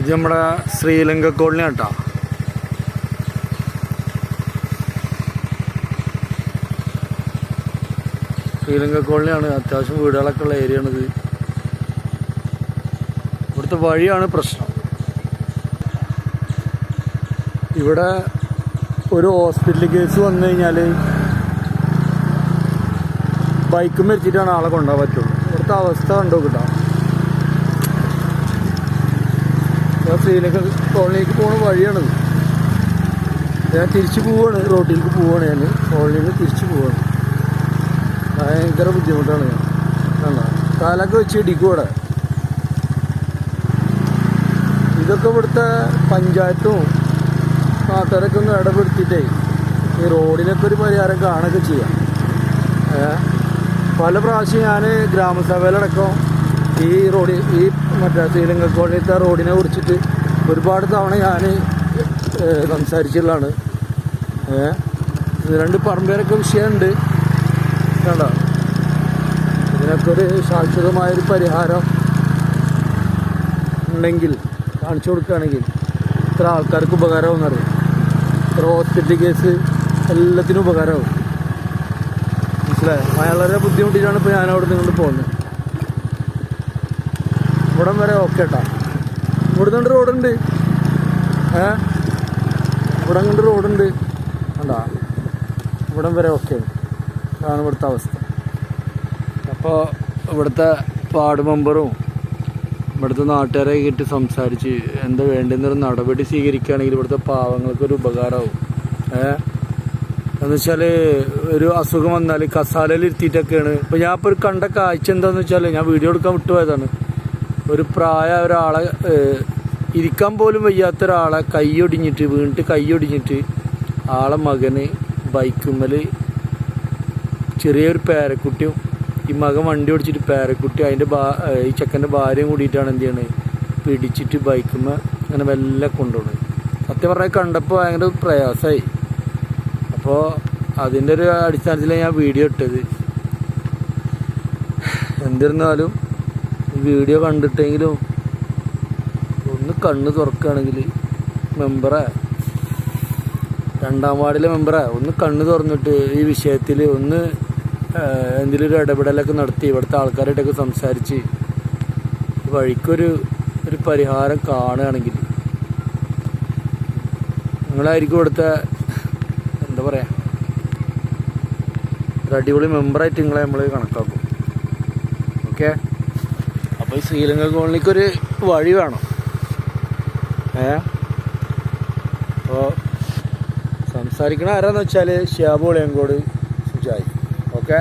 ഇത് നമ്മുടെ ശ്രീലങ്ക കോളനി കേട്ടോ ശ്രീലങ്ക കോളനിയാണ് അത്യാവശ്യം വീടുകളൊക്കെ ഉള്ള ഏരിയ ആണിത്. ഇവിടുത്തെ വഴിയാണ് പ്രശ്നം. ഇവിടെ ഒരു ഹോസ്പിറ്റൽ കേസ് വന്നു കഴിഞ്ഞാൽ ബൈക്കും വെച്ചിട്ടാണ് ആളെ കൊണ്ടുപോകാൻ പറ്റുള്ളൂ. ഇവിടുത്തെ അവസ്ഥ കണ്ടോ കിട്ടാ ശ്രീലങ്ക കോളനിക്ക് പോണ വഴിയാണത്. ഞാൻ തിരിച്ചു പോവാണ് റോട്ടിലേക്ക് പോവാണ് ഞാൻ. നിന്ന് തിരിച്ചു പോവാണ്. ഭയങ്കര ബുദ്ധിമുട്ടാണ് ഞാൻ. കണ്ടോ കാലൊക്കെ വെച്ച് ഇടിക്കൂടെ ഇതൊക്കെ ഇവിടുത്തെ പഞ്ചായത്തും നാട്ടുകാരൊക്കെ ഒന്ന് ഇടപെടുത്തിയിട്ടേ ഈ റോഡിനൊക്കെ ഒരു പരിഹാരം കാണുകയൊക്കെ ചെയ്യാം. പല പ്രാവശ്യം ഞാൻ ഗ്രാമസഭയിലടക്കം ഈ റോഡ് ഈ മറ്റേ ശ്രീലങ്ക കോളനിത്തെ റോഡിനെ കുറിച്ചിട്ട് ഒരുപാട് തവണ ഞാൻ സംസാരിച്ചുള്ളതാണ് രണ്ട് പറമ്പേരൊക്കെ വിഷയമുണ്ട്. കണ്ടോ? ഇതിനൊക്കെ ഒരു ശാശ്വതമായൊരു പരിഹാരം ഉണ്ടെങ്കിൽ കാണിച്ചു കൊടുക്കുകയാണെങ്കിൽ ഇത്ര ആൾക്കാർക്ക് ഉപകാരമാവും എന്നറിയാം ഇത്ര ഹോസ്പിറ്റൽ കേസ് എല്ലാത്തിനും ഉപകാരമാവും. മനസ്സിലായോ? വളരെ ബുദ്ധിമുട്ടിയിട്ടാണ് ഇപ്പോൾ ഞാൻ അവിടെ നിന്ന് പോകുന്നത്. ഇവിടം വരെ ഓക്കെ കേട്ടോ ഇവിടെ നിന്ന് റോഡുണ്ട്. ഏ? ഇവിടെ കൊണ്ട് റോഡുണ്ട്. കണ്ടാ? ഇവിടം വരെ ഓക്കെ അതാണ് ഇവിടുത്തെ അവസ്ഥ. അപ്പോൾ ഇവിടുത്തെ വാർഡ് മെമ്പറും ഇവിടുത്തെ നാട്ടുകാരെ കിട്ടി സംസാരിച്ച് എന്താ വേണ്ടെന്നൊരു നടപടി സ്വീകരിക്കുകയാണെങ്കിൽ ഇവിടുത്തെ പാവങ്ങൾക്കൊരു ഉപകാരമാവും. ഏ? എന്ന് വെച്ചാൽ ഒരു അസുഖം വന്നാൽ കസാലയിൽ ഇരുത്തിയിട്ടൊക്കെയാണ്. ഇപ്പോൾ ഞാൻ ഇപ്പോൾ ഒരു കണ്ട കാഴ്ച എന്താണെന്ന് വെച്ചാൽ ഞാൻ വീഡിയോ എടുക്കാൻ വിട്ടുപോയതാണ്. ഒരു പ്രായ ഒരാളെ ഇരിക്കാൻ പോലും വയ്യാത്ത ഒരാളെ കൈയൊടിഞ്ഞിട്ട് വീണിട്ട് കൈയൊടിഞ്ഞിട്ട് ആളെ മകന് ബൈക്കുമ്മൽ ചെറിയൊരു പേരക്കുട്ടിയും ഈ മകൻ വണ്ടി ഓടിച്ചിട്ട് പേരക്കുട്ടി അതിന്റെ ബാ ഈ ചെക്കന്റെ ഭാര്യയും കൂടിയിട്ടാണ് എന്ത് ചെയ്യണത് പിടിച്ചിട്ട് ബൈക്കുമ്മ അങ്ങനെ മെല്ലെ കൊണ്ടുപോകുന്നത് സത്യം പറഞ്ഞാൽ കണ്ടപ്പോൾ ഭയങ്കര പ്രയാസമായി. അപ്പോൾ അതിന്റെ ഒരു അടിസ്ഥാനത്തിലാണ് ഞാൻ വീഡിയോ ഇട്ടത്. എന്നിരുന്നാലും വീഡിയോ കണ്ടിട്ടെങ്കിലും ഒന്ന് കണ്ണ് തുറക്കുകയാണെങ്കിൽ മെമ്പറേ രണ്ടാം വാർഡിലെ മെമ്പറേ ഒന്ന് കണ്ണ് തുറന്നിട്ട് ഈ വിഷയത്തിൽ ഒന്ന് എന്തെങ്കിലും ഒരു ഇടപെടലൊക്കെ നടത്തി ഇവിടുത്തെ ആൾക്കാരായിട്ടൊക്കെ സംസാരിച്ച് വഴിക്കൊരു ഒരു പരിഹാരം കാണുകയാണെങ്കിൽ നിങ്ങളായിരിക്കും ഇവിടുത്തെ എന്താ പറയുക ഒരു അടിപൊളി മെമ്പറായിട്ട് നിങ്ങളെ നമ്മൾ കണക്കാക്കും. ഓക്കെ ഈ ശ്രീലങ്ക കോളനിക്ക് ഒരു വഴി വേണം. ഏ? അപ്പോൾ സംസാരിക്കണ ആരാന്ന് വെച്ചാൽ ശ്യാബോളിയങ്കോട് സുജായി. ഓക്കെ?